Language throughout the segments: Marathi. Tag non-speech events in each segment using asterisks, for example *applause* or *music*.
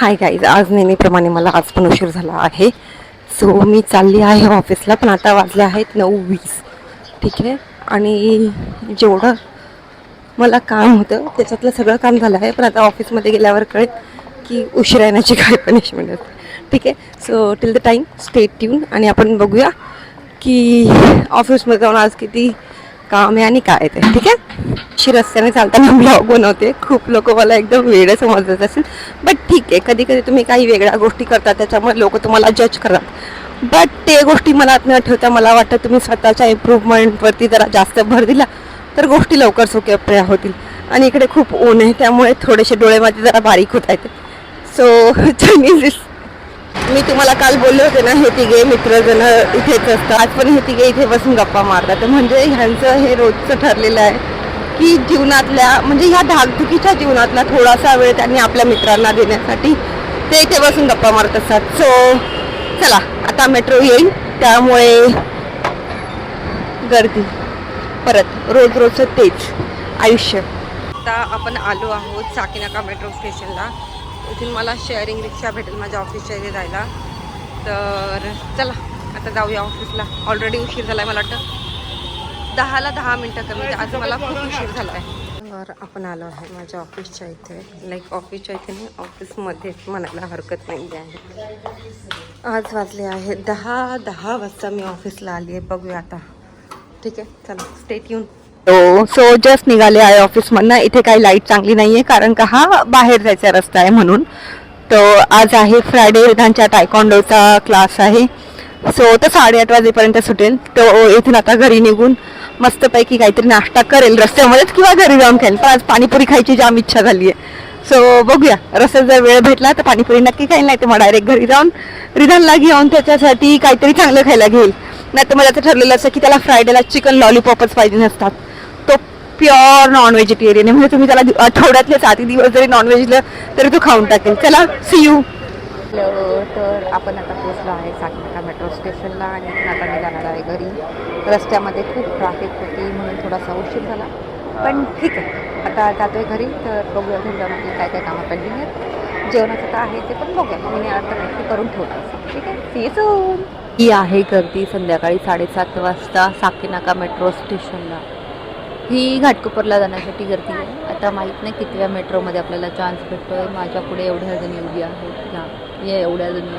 हाय गाईज आज नेहमीप्रमाणे मला आज पण उशीर झाला आहे. सो मी चालली आहे ऑफिसला पण आता वाजले आहेत नऊ वीस. ठीक आहे? आणि जेवढं मला काम होतं त्याच्यातलं सगळं काम झालं आहे. पण आता ऑफिसमध्ये गेल्यावर कळेल की उशीर येण्याची काय पनिशमेंट असते ठीक आहे? So till the time stay tuned आणि आपण बघूया की ऑफिसमध्ये जाऊन आज किती काम आहे आणि काय ते. ठीक आहे? अशी रस्त्याने चालताना ब्लॉग बनवते. खूप लोक मला एकदम वेळ समजत असेल. बट ठीक आहे कधी कधी तुम्ही काही वेगळ्या गोष्टी करता त्याच्यामुळे लोक तुम्हाला जज करतात. बट ते गोष्टी मनात न ठेवता मला वाटतं तुम्ही स्वतःच्या इम्प्रूव्हमेंटवरती जरा जास्त भर दिला तर गोष्टी लवकर सोप्या होतील. आणि इकडे खूप ऊन आहे त्यामुळे थोडेसे डोळे माझे जरा बारीक होत आहेत. सो चायनीज *laughs* मी तुम्हाला काल बोलले होते ना हे तिघे मित्रजण इथेच असतात. आज पण हे तिघे इथे बसून गप्पा मारतात. म्हणजे ह्यांचं हे रोजचं ठरलेलं आहे की जीवनातल्या म्हणजे ह्या धाकधुकीच्या जीवनातला थोडासा वेळ त्यांनी आपल्या मित्रांना देण्यासाठी ते इथे बसून गप्पा मारत असतात. सो चला आता मेट्रो येईल. त्यामुळे गर्दी. परत रोज रोजचं तेच आयुष्य. आता आपण आलो आहोत साकीनाका मेट्रो स्टेशनला इथून मला शेअरिंग रिक्षा भेटेल माझ्या ऑफिसच्या इथे जायला. तर चला आता जाऊया ऑफिसला ऑलरेडी उशीर झाला आहे मला वाटतं. दहाला दहा मिनटं कमी म्हणजे आज मला खूप उशीर झाला आहे तर आपण आलो आहे माझ्या ऑफिसच्या इथे. लाईक ऑफिसच्या इथे नाही ऑफिसमध्येच म्हणायला हरकत नाही आहे आज वाजले आहे दहा दहा वाजता मी ऑफिसला आली आहे बघूया आता. ठीक आहे चला स्टेट येऊन तो सो जस्ट निघाले आहे ऑफिसमधनं इथे काही लाइट चांगली नाही आहे कारण का हा बाहेर जायचा रस्ता आहे म्हणून. तो आज आहे फ्रायडे त्यांच्या टायकॉन्डोचा क्लास आहे. सो तो साडेआठ वाजेपर्यंत सुटेल. तो इथून आता घरी निघून मस्तपैकी काहीतरी नाश्ता करेल रस्त्यामध्येच किंवा घरी जाऊन खाईल. पण आज पाणीपुरी खायची जाम इच्छा झाली आहे. सो बघूया. रस्त्यात जर वेळ भेटला तर पाणीपुरी नक्की खाईल नाही तर मग डायरेक्ट घरी जाऊन रिधानला घेऊन त्याच्यासाठी काहीतरी चांगलं खायला घेईल. नाही तर मला तर ठरलेलं असं की त्याला फ्रायडेला चिकन लॉलीपॉपच पाहिजे नसतात प्युअर नॉन व्हेजिटेरियन आहे. म्हणजे तुम्ही त्याला आठवड्यातले साती दिवस जरी नॉनव्हेज दिलं तरी तो खाऊन टाकेल. चला सी यू तर आपण आता पोचलो आहे साकीनाका मेट्रो स्टेशनला आणि आता मी जाणार आहे घरी. रस्त्यामध्ये खूप ट्रॅफिक होती म्हणून थोडासा उशीर झाला. पण ठीक आहे. आता जातोय घरी तर बघूया घरी जाऊन आपली काय काय कामं पेंडिंग आहेत. जेवणाचं तर आहे ते पण बघूया. मी अर्ध नक्की करून ठेवतो ठीक आहे? सी ही आहे गर्दी संध्याकाळी साडेसात वाजता साकीनाका मेट्रो स्टेशनला ही घाटकोपरला जाण्यासाठी गर्दी आहे. आता माहीत नाही कितव्या मेट्रोमध्ये आपल्याला चान्स भेटतोय. माझ्या पुढे एवढ्या जणी उभी आहेत ना या एवढ्या जणी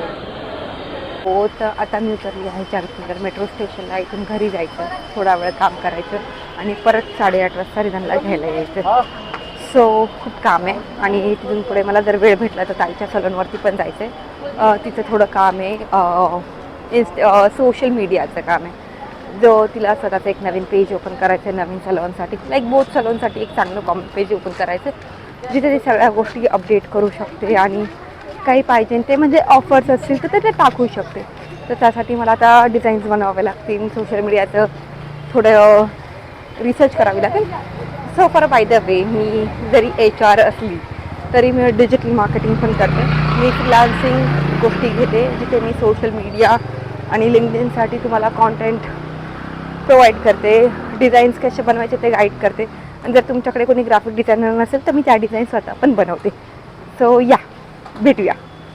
हो तर आता मी उतरली आहे चारकीनगर मेट्रो स्टेशनला. इथून घरी जायचं थोडा वेळ काम करायचं आणि परत साडेआठ वाजता रिझनला घ्यायला यायचं. सो खूप काम आहे. आणि तिथून पुढे मला जर वेळ भेटला तर ताईच्या सलूनवरती पण जायचं आहे तिचं थोडं काम आहे. इन्स्ट सोशल मीडियाचं काम आहे. जो तिला स्वतःचं एक नवीन पेज ओपन करायचं आहे नवीन सलॉनसाठी लाईक बोथ सलॉनसाठी एक चांगलं कॉम पेज ओपन करायचं जिथे ती सगळ्या गोष्टी अपडेट करू शकते आणि काही पाहिजे. ते म्हणजे ऑफर्स असतील तर ते ते टाकू शकते. तर त्यासाठी मला आता डिझाईन्स बनवावे लागतील. सोशल मीडियाचं थोडं रिसर्च करावी लागेल. So for by the way मी जरी एच आर असली तरी मी डिजिटल मार्केटिंग पण करते. मी फ्रिलान्सिंग गोष्टी घेते जिथे मी सोशल मीडिया आणि लिंकडिनसाठी तुम्हाला कॉन्टेंट प्रोव्हाइड करते. डिझाईन्स कसे बनवायचे ते गाईड करते. आणि जर तुमच्याकडे कोणी ग्राफिक डिझायनर नसेल तर मी त्या डिझाईन स्वतः पण बनवते. सो या भेटूया.